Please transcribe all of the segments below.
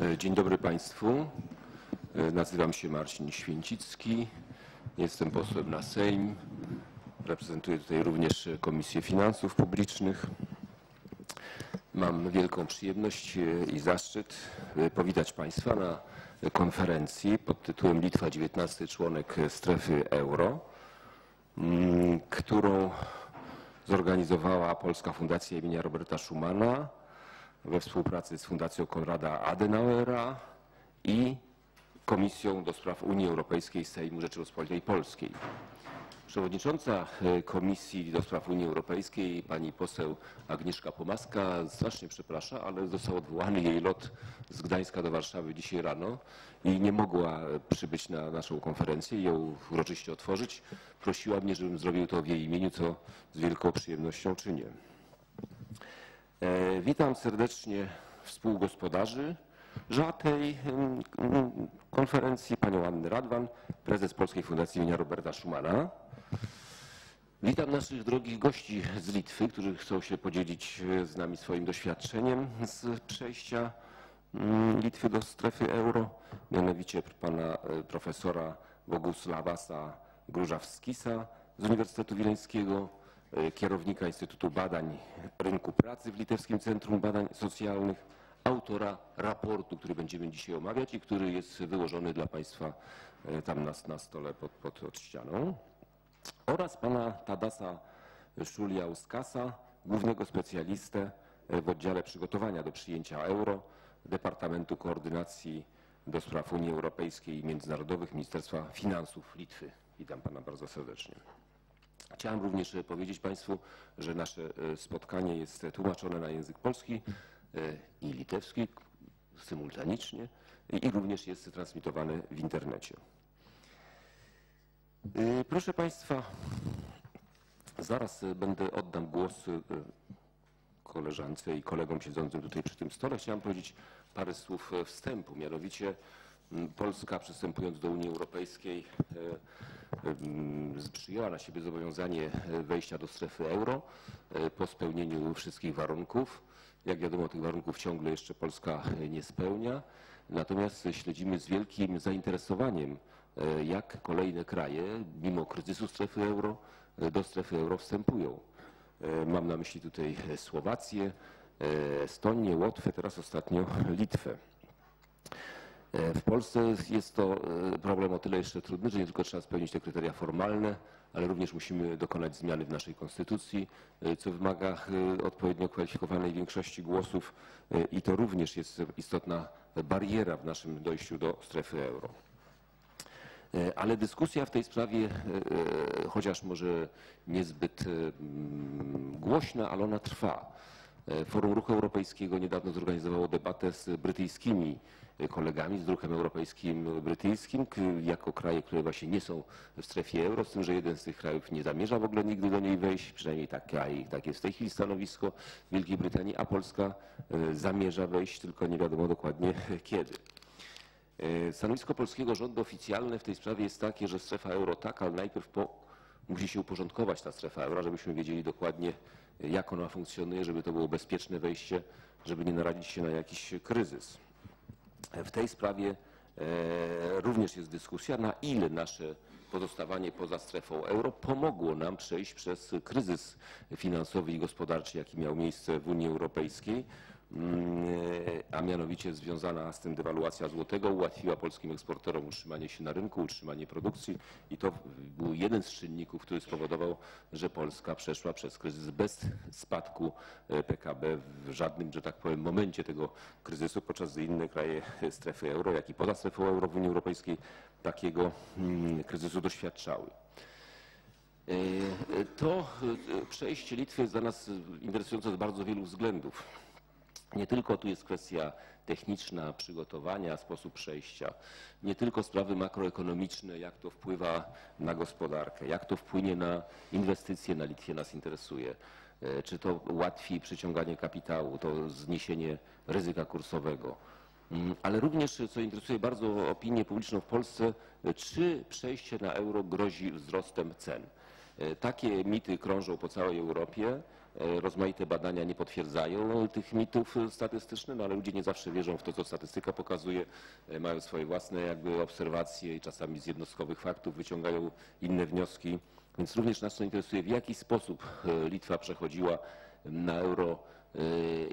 E, Dzień dobry Państwu. E, Nazywam się Marcin Święcicki. Jestem posłem na Sejm. Reprezentuję tutaj również Komisję Finansów Publicznych. Mam wielką przyjemność e, i zaszczyt powitać Państwa na konferencji pod tytułem Litwa 19 członek strefy euro, mm, którą zorganizowała Polska Fundacja imienia Roberta Schumana we współpracy z Fundacją Konrada Adenauera i Komisją do Spraw Unii Europejskiej Sejmu Rzeczypospolitej Polskiej. Przewodnicząca e, Komisji do Spraw Unii Europejskiej, pani poseł Agnieszka Pomaska, strasznie przeprasza, ale został odwołany jej lot z Gdańska do Warszawy dzisiaj rano i nie mogła przybyć na naszą konferencję i ją uroczyście otworzyć. Prosiła mnie, żebym zrobił to w jej imieniu, co z wielką przyjemnością czynię. E, Witam serdecznie współgospodarzy tej em, em, konferencji, panią Annę Radwan, prezes Polskiej Fundacji imienia Roberta Schumana. Witam naszych drogich gości z Litwy, którzy chcą się podzielić e, z nami swoim doświadczeniem z przejścia mm, Litwy do strefy euro, mianowicie pana e, profesora Bogusławasa Grużawskisa z Uniwersytetu Wileńskiego, kierownika Instytutu Badań Rynku Pracy w Litewskim Centrum Badań Socjalnych, autora raportu, który będziemy dzisiaj omawiać i który jest wyłożony dla Państwa e, tam na, na stole pod, pod, pod ścianą oraz pana Tadasa Szuliauskasa, głównego specjalistę w oddziale przygotowania do przyjęcia euro Departamentu Koordynacji do Spraw Unii Europejskiej i Międzynarodowych Ministerstwa Finansów Litwy. Witam pana bardzo serdecznie. Chciałem również e, powiedzieć Państwu, że nasze e, spotkanie jest tłumaczone na język polski e, i litewski symultanicznie i również jest transmitowane w internecie. Proszę Państwa, zaraz będę oddam głos koleżance i kolegom siedzącym tutaj przy tym stole. Chciałem powiedzieć parę słów e, wstępu. Mianowicie Polska przystępując do Unii Europejskiej e, m, przyjęła na siebie zobowiązanie e, wejścia do strefy euro e, po spełnieniu wszystkich warunków. Jak wiadomo, tych warunków ciągle jeszcze Polska e, nie spełnia. Natomiast śledzimy z wielkim zainteresowaniem e, jak kolejne kraje, mimo kryzysu strefy euro, e, do strefy euro wstępują. E, Mam na myśli tutaj e, Słowację, e, Estonię, Łotwę, teraz ostatnio Litwę. E, W Polsce jest to e, problem o tyle jeszcze trudny, że nie tylko trzeba spełnić te kryteria formalne, ale również musimy dokonać zmiany w naszej konstytucji, e, co wymaga odpowiednio kwalifikowanej większości głosów i to również jest istotna bariera w naszym dojściu do strefy euro. Ale dyskusja w tej sprawie, chociaż może niezbyt mm, głośna, ale ona trwa. Forum Ruchu Europejskiego niedawno zorganizowało debatę z brytyjskimi kolegami, z Ruchem Europejskim Brytyjskim, jako kraje, które właśnie nie są w strefie euro, z tym, że jeden z tych krajów nie zamierza w ogóle nigdy do niej wejść, przynajmniej takie, takie jest w tej chwili stanowisko Wielkiej Brytanii, a Polska e, zamierza wejść, tylko nie wiadomo dokładnie kiedy. E, Stanowisko polskiego rządu oficjalne w tej sprawie jest takie, że strefa euro tak, ale najpierw po, musi się uporządkować ta strefa euro, żebyśmy wiedzieli dokładnie, e, jak ona funkcjonuje, żeby to było bezpieczne wejście, żeby nie narazić się na jakiś kryzys. W tej sprawie e, również jest dyskusja, na ile nasze pozostawanie poza strefą euro pomogło nam przejść przez kryzys finansowy i gospodarczy, jaki miał miejsce w Unii Europejskiej, a mianowicie związana z tym dewaluacja złotego ułatwiła polskim eksporterom utrzymanie się na rynku, utrzymanie produkcji i to był jeden z czynników, który spowodował, że Polska przeszła przez kryzys bez spadku e, PKB w żadnym, że tak powiem, momencie tego kryzysu, podczas gdy inne kraje strefy euro, jak i poza strefą euro w Unii Europejskiej takiego mm, kryzysu doświadczały. E, e, To e, przejście Litwy jest dla nas interesujące z bardzo wielu względów. Nie tylko tu jest kwestia techniczna, przygotowania, sposób przejścia, nie tylko sprawy makroekonomiczne, jak to wpływa na gospodarkę, jak to wpłynie na inwestycje na Litwie nas interesuje, E, czy to ułatwi przyciąganie kapitału, to zniesienie ryzyka kursowego. Mm, Ale również, co interesuje bardzo opinię publiczną w Polsce, e, czy przejście na euro grozi wzrostem cen. E, Takie mity krążą po całej Europie. E, Rozmaite badania nie potwierdzają tych mitów e, statystycznych, no ale ludzie nie zawsze wierzą w to, co statystyka pokazuje. E, Mają swoje własne jakby obserwacje i czasami z jednostkowych faktów wyciągają inne wnioski. Więc również nas to interesuje, w jaki sposób Litwa przechodziła na euro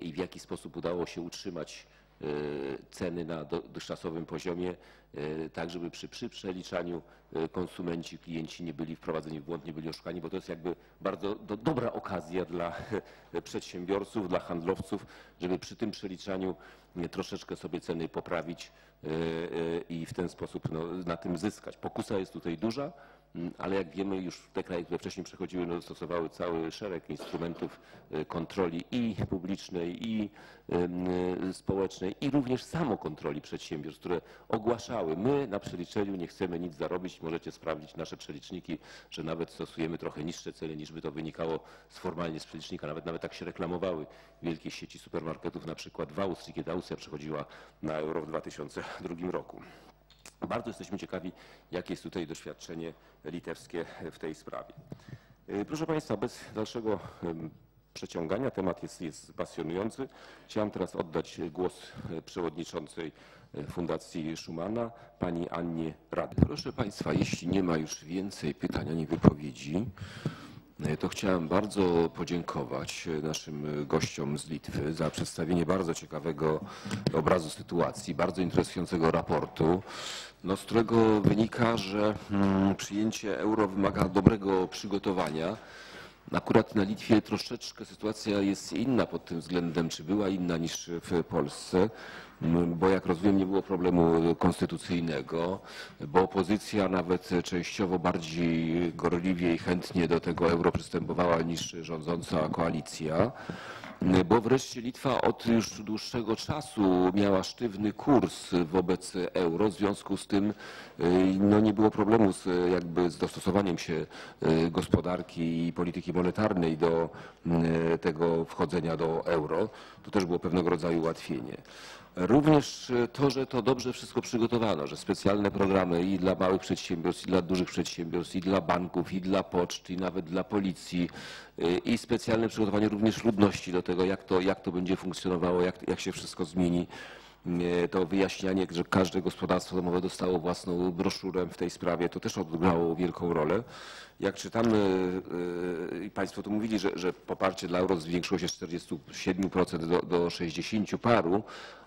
i w jaki sposób udało się utrzymać ceny na do- dotychczasowym poziomie, e, tak żeby przy, przy przeliczaniu e, konsumenci, klienci nie byli wprowadzeni w błąd, nie byli oszukani, bo to jest jakby bardzo do, dobra okazja dla przedsiębiorców, dla handlowców, żeby przy tym przeliczaniu e, troszeczkę sobie ceny poprawić e, e, i w ten sposób no, na tym zyskać. Pokusa jest tutaj duża, ale jak wiemy, już te kraje, które wcześniej przechodziły, no, stosowały cały szereg instrumentów e, kontroli i publicznej, i e, społecznej, i również samokontroli przedsiębiorstw, które ogłaszały, my na przeliczeniu nie chcemy nic zarobić, możecie sprawdzić nasze przeliczniki, że nawet stosujemy trochę niższe ceny, niż by to wynikało z formalnie z przelicznika, nawet, nawet tak się reklamowały wielkie sieci supermarketów, na przykład w Austrii, kiedy Austria przechodziła na euro w 2002 roku. Bardzo jesteśmy ciekawi, jakie jest tutaj doświadczenie litewskie w tej sprawie. Y, Proszę Państwa, bez dalszego przeciągania, temat jest, jest pasjonujący. Chciałem teraz oddać głos e, przewodniczącej e, Fundacji Schumana, pani Annie Rady. Proszę Państwa, jeśli nie ma już więcej pytań ani wypowiedzi, to chciałem bardzo podziękować e, naszym e, gościom z Litwy za przedstawienie bardzo ciekawego obrazu sytuacji, bardzo interesującego raportu, no, z którego wynika, że mm, przyjęcie euro wymaga dobrego przygotowania. Akurat na Litwie troszeczkę sytuacja jest inna pod tym względem, czy była inna niż w Polsce, bo jak rozumiem nie było problemu konstytucyjnego, bo opozycja nawet częściowo bardziej gorliwie i chętnie do tego euro przystępowała niż rządząca koalicja. Bo wreszcie Litwa od już dłuższego czasu miała sztywny kurs wobec euro, w związku z tym y, no, nie było problemu z, jakby z dostosowaniem się y, gospodarki i polityki monetarnej do y, tego wchodzenia do euro. To też było pewnego rodzaju ułatwienie. Również e, to, że to dobrze wszystko przygotowano, że specjalne programy i dla małych przedsiębiorstw, i dla dużych przedsiębiorstw, i dla banków, i dla poczt, i nawet dla policji, e, i specjalne przygotowanie również ludności do tego, jak to, jak to będzie funkcjonowało, jak, jak się wszystko zmieni. E, To wyjaśnianie, że każde gospodarstwo domowe dostało własną broszurę w tej sprawie, to też odegrało wielką rolę. Jak czytamy, e, i Państwo tu mówili, że, że poparcie dla euro zwiększyło się z 47% do, do 60 paru,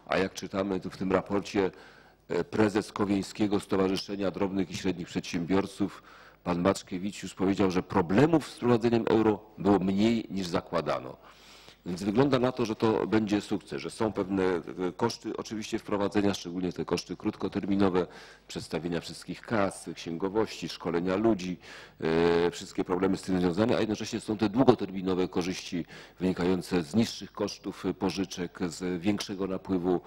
a jak czytamy tu w tym raporcie, e, prezes Kowieńskiego Stowarzyszenia Drobnych i Średnich Przedsiębiorców, pan Maczkiewicz już powiedział, że problemów z wprowadzeniem euro było mniej niż zakładano. Więc wygląda na to, że to będzie sukces, że są pewne e, koszty oczywiście wprowadzenia, szczególnie te koszty krótkoterminowe, przedstawienia wszystkich kas, księgowości, szkolenia ludzi, e, wszystkie problemy z tym związane, a jednocześnie są te długoterminowe korzyści wynikające z niższych kosztów e, pożyczek, z większego napływu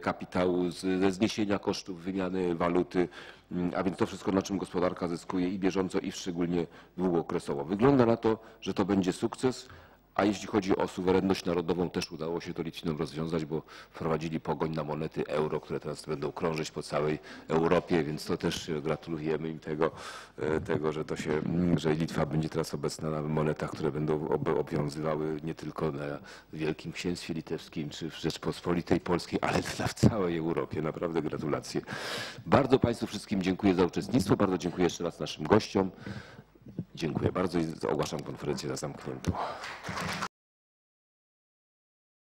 kapitału, ze zniesienia kosztów wymiany waluty, Mm, a więc to wszystko, na czym gospodarka zyskuje i bieżąco, i szczególnie długookresowo. Wygląda na to, że to będzie sukces. A jeśli chodzi o suwerenność narodową, też udało się to Litwinom rozwiązać, bo wprowadzili pogoń na monety euro, które teraz będą krążyć po całej Europie, więc to też e, gratulujemy im tego, e, tego że, to się, mm, że Litwa będzie teraz obecna na monetach, które będą ob- obowiązywały nie tylko na Wielkim Księstwie Litewskim czy w Rzeczpospolitej Polskiej, ale w całej Europie. Naprawdę gratulacje. Bardzo Państwu wszystkim dziękuję za uczestnictwo, bardzo dziękuję jeszcze raz naszym gościom. Dziękuję bardzo i ogłaszam konferencję za zamkniętą.